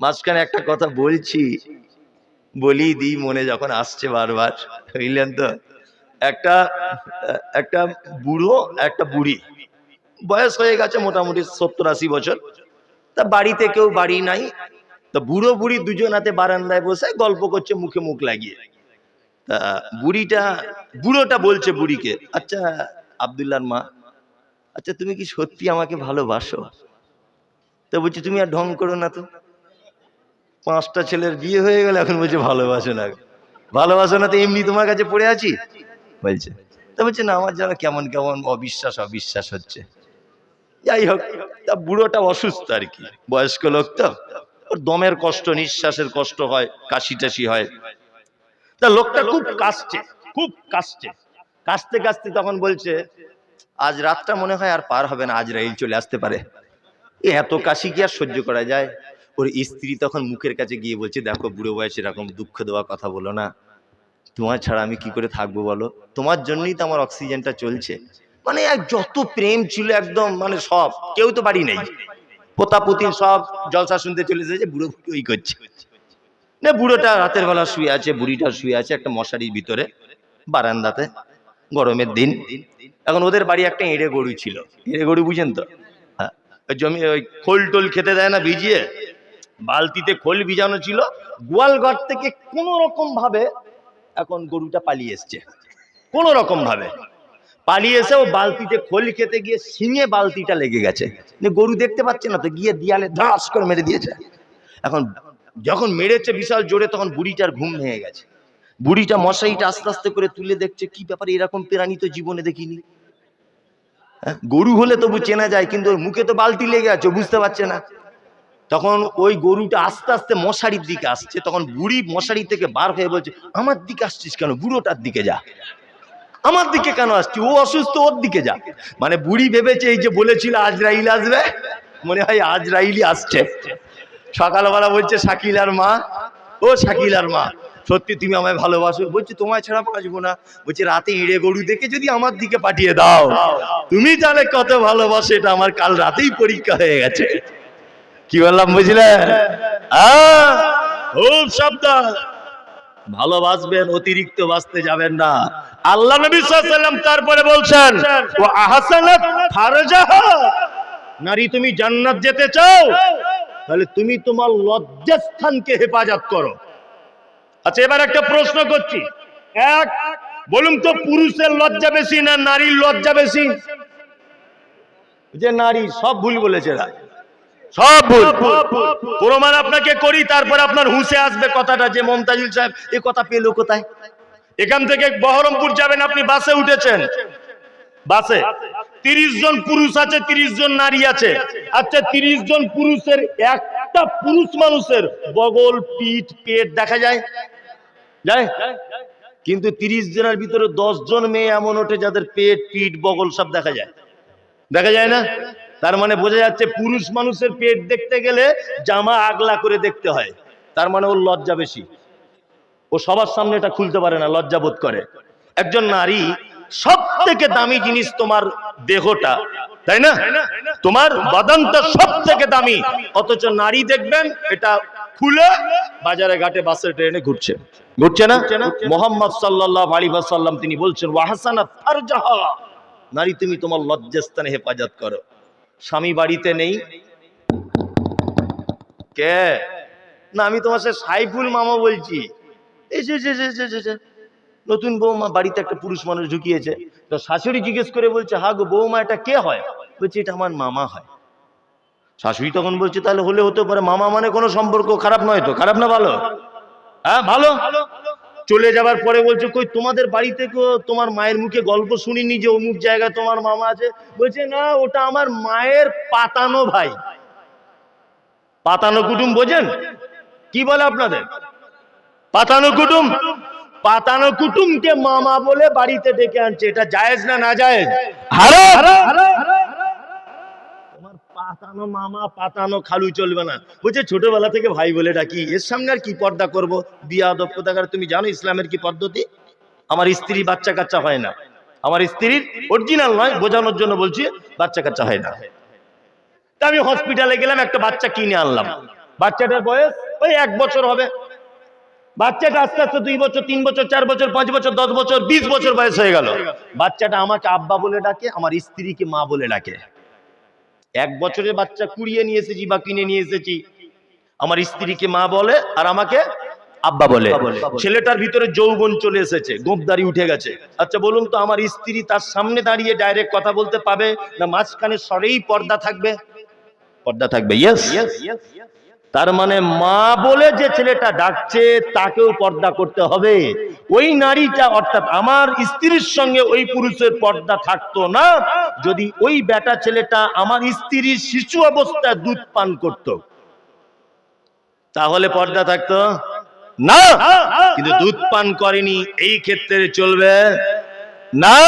মাঝখানে একটা কথা বলছি। বলি দিই, মনে যখন আসছে বারবার, বুঝলেন তো? একটা একটা বুড়ো, একটা বুড়ি, বয়স হয়ে গেছে মোটামুটি সত্তর আশি বছর। তা বাড়িতে কেউ বাড়ি নাই। তো বুড়ো বুড়ি দুজন হাতে বারান্দায় বসে গল্প করছে, মুখে মুখ লাগিয়ে। তা বুড়িটা, বুড়োটা বলছে বুড়িকে আচ্ছা আবদুল্লার মা আচ্ছা তুমি কি সত্যি আমাকে ভালোবাসো? তো বলছি, তুমি আর ঢং করো না তো। পাঁচটা ছেলের বিয়ে হয়ে গেল, এখন বলছে ভালোবাসো না। ভালোবাসো না তো এমনি তোমার কাছে পড়ে আছি? বলছে। তা বলছে, না, আমার যেন কেমন কেমন অবিশ্বাস অবিশ্বাস হচ্ছে। যাই হোক, তা বুড়োটা অসুস্থ আর কি, বয়স্ক লোক তো। ওর দমের কষ্ট, নিঃশ্বাসের কষ্ট হয় কাশি টাশি হয়। তা লোকটা খুব কাশছে খুব কাশছে। কাশতে কাশতে তখন বলছে, আজ রাতটা মনে হয় আর পার হবে না, আজ রাইল চলে আসতে পারে। এত কাশি কি আর সহ্য করা যায়? ওর স্ত্রী তখন মুখের কাছে গিয়ে বলছে, দেখো বুড়ো বয়সে এরকম দুঃখ দেওয়া কথা বলো না। তোমার ছাড়া আমি কি করে থাকব বলো? তোমার জন্যই তো আমার অক্সিজেনটা চলছে। মানে এক যত প্রেম ছিল একদম মানে সব, কেউ তো বাড়ি নেই। পোতা পুতিন সব জলসা শুনতে চলে এসেছে বুড়ো ওই করছে। না, বুড়োটা রাতের বেলা শুয়ে আছে, বুড়িটা শুয়ে আছে একটা মশারির ভিতরে, বারান্দাতে, গরমের দিন। এখন ওদের বাড়ি একটা এঁড়ে গরু ছিল। এঁড়ে গরু বুঝেন তো? হ্যাঁ জমি, ওই খোল টোল খেতে দেয় না ভিজিয়ে? বালতিতে খোল ভিজানো ছিল। গোয়াল ঘর থেকে কোনো রকম ভাবে এখন গরুটা পালিয়ে এসছে। কোনো রকম ভাবে। পালিয়ে এসে ও বালতিতে খোল খেতে গিয়ে সিঙে বালতিটা লেগে গেছে। গরু দেখতে পাচ্ছে না তো গিয়ে দিয়ালে ধাস করে মেরে দিয়েছে। এখন যখন মেরেছে বিশাল জোরে তখন বুড়িটার ঘুম ভেঙে গেছে। বুড়িটা মশাইটা আস্তে আস্তে করে তুলে দেখছে কি ব্যাপার এরকম প্রাণী তো জীবনে দেখিনি? হ্যাঁ, গরু হলে তবু চেনা যায় কিন্তু ওর মুখে তো বালতি লেগে আছে বুঝতে পারছে না। তখন ওই গরুটা আস্তে আস্তে মশারির দিকে আসছে, তখন বুড়ি মশারি থেকে বার হয়ে বলছে, আমার দিকে আসছিস কেন? বুড়োটার দিকে যা। আমার দিকে কেন আসছি ও অসুস্থ, ওর দিকে যা। মানে বুড়ি ভেবেছে, এই যে বলেছিল আজরাইল আসবে? মনে হয় আজরাইলই আসছে। সকালবেলা বলছে শাকিলার মা। ও শাকিলার মা, সত্যি তুমি আমায় ভালোবাসো? বলছি, তোমায় ছাড়া বাঁচবো না। বলছি, রাতে ইঁড়ে গরু দেখে যদি আমার দিকে পাঠিয়ে দাও, তুমি জানে কত ভালোবাসো, এটা আমার কাল রাতেই পরীক্ষা হয়ে গেছে। কি বললাম বুঝলে? আহ, খুব সাবধান। ভালোবাসবেন অতিরিক্ত বাঁচতে যাবেন না। আল্লাহ নবী সাল্লাম তারপরে বলছেন ও আহসানাত ফারজাহা। নারী তুমি জান্নাত যেতে চাও তাহলে তুমি তোমার লজ্জাস্থানকে হেফাজত করো। আচ্ছা এবার একটা প্রশ্ন করছি। এক বলুন তো পুরুষের লজ্জা বেশি না নারীর লজ্জা বেশি? যে নারী সব ভুল বলেছে এরা। সব ভুল। প্রমাণ আপনাকে করি, তারপর আপনার হুঁসে আসবে কথাটা যে মমতাজুল সাহেব, এ কথা পেল কোথায়? এখান থেকে বহরমপুর যাবেন, আপনি বাসে উঠেছেন। বাসে? তিরিশ জন পুরুষ আছে, তিরিশ জন নারী আছে। আচ্ছা তিরিশ জন পুরুষের একটা পুরুষ মানুষের বগল, পিঠ, পেট দেখা যায়? যায়? কিন্তু তিরিশ জনের ভিতরে দশ জন মেয়ে এমন ওঠে যাদের পেট, পিঠ, বগল সব দেখা যায়। দেখা যায় না? তার মানে বোঝা যাচ্ছে পুরুষ মানুষের পেট দেখতে গেলে জামা আগলা করে দেখতে হয়। তার মানে ওর লজ্জা বেশি। ও সবার সামনে এটা খুলতে পারে না, লজ্জা বোধ করে। একজন নারী সব থেকে দামি জিনিস তোমার দেহটা, তাই না? তোমার বাদানটা সব থেকে দামি। অথচ নারী দেখবেন, এটা খুলে বাজারে ঘাটে, বাসে, ট্রেনে ঘুরছে। ঘুরছে না? মোহাম্মদ সাল্লাহ আলী সাল্লাম তিনি বলছেন ওয়াহাসানা নারী, তুমি তোমার লজ্জাস্থানে হেফাজত করো। স্বামী বাড়িতে নেই। কে? না, আমি তোমার সাথে সাইফুল মামা বলছি। নতুন বৌমা বাড়িতে একটা পুরুষ মানুষ ঢুকিয়েছে। তো শাশুড়ি জিজ্ঞেস করে বলছে, হা গো বৌমা, এটা কে হয়? বলছে, এটা আমার মামা হয়। শাশুড়ি তখন বলছে, তাহলে হলে হতে পারে মামা মানে কোনো সম্পর্ক খারাপ নয় তো, খারাপ না ভালো? হ্যাঁ ভালো? চলে যাবার পরে বলছে কই তোমাদের বাড়িতে তোমার মায়ের মুখে গল্প শুনিনি যে অমুক জায়গায় তোমার মামা আছে? বলছে না ওটা আমার মায়ের পাতানো ভাই। পাতানো কুটুম বোঝেন? কি বলে আপনাদের? পাতানো কুটুম? পাতানো কুটুমকে মামা বলে বাড়িতে ডেকে আনছে। এটা জায়েজ না না জায়েজ? তোমার পাতানো মামা, পাতানো খালু চলবে না। বলছে, ছোটবেলা থেকে ভাই বলে ডাকি, এর সামনে আর কি পর্দা করব? বিয়া দক্ষতাকার তুমি জানো ইসলামের কি পদ্ধতি? আমার স্ত্রী বাচ্চা কাচ্চা হয় না। আমার স্ত্রীর অরিজিনাল নয়, বোঝানোর জন্য বলছি, বাচ্চা কাচ্চা হয় না। তা আমি হসপিটালে গেলাম, একটা বাচ্চা কিনে আনলাম। বাচ্চাটার বয়স ওই এক বছর হবে। বাচ্চাটা আস্তে আস্তে দুই বছর, তিন বছর, চার বছর, পাঁচ বছর, দশ বছর, বিশ বছর বয়স হয়ে গেল। বাচ্চাটা আমাকে আব্বা বলে ডাকে, আমার স্ত্রীকে মা বলে ডাকে। এক বছরের বাচ্চা কুড়িয়ে নিয়ে এসেছি বা কিনে নিয়ে এসেছি। আমার স্ত্রীকে মা বলে আর আমাকে আব্বা বলে। ছেলেটার ভিতরে যৌবন চলে এসেছে গোপদারি উঠে গেছে। আচ্ছা বলুন তো আমার স্ত্রী তার সামনে দাঁড়িয়ে ডাইরেক্ট কথা বলতে পাবে না মাঝখানে সরেই পর্দা থাকবে? পর্দা থাকবে ইয়েস তার মানে মা বলে যে ছেলেটা ডাকছে, তাকেও পর্দা করতে হবে। ওই নারীটা অর্থাৎ আমার স্ত্রীর সঙ্গে ওই পুরুষের পর্দা থাকতো না। যদি ওই বেটা ছেলেটা আমার স্ত্রীর শিশু অবস্থায় দুধ পান করত, তাহলে পর্দা থাকতো? না! কিন্তু দুধ পান করেনি, এই ক্ষেত্রে চলবে না।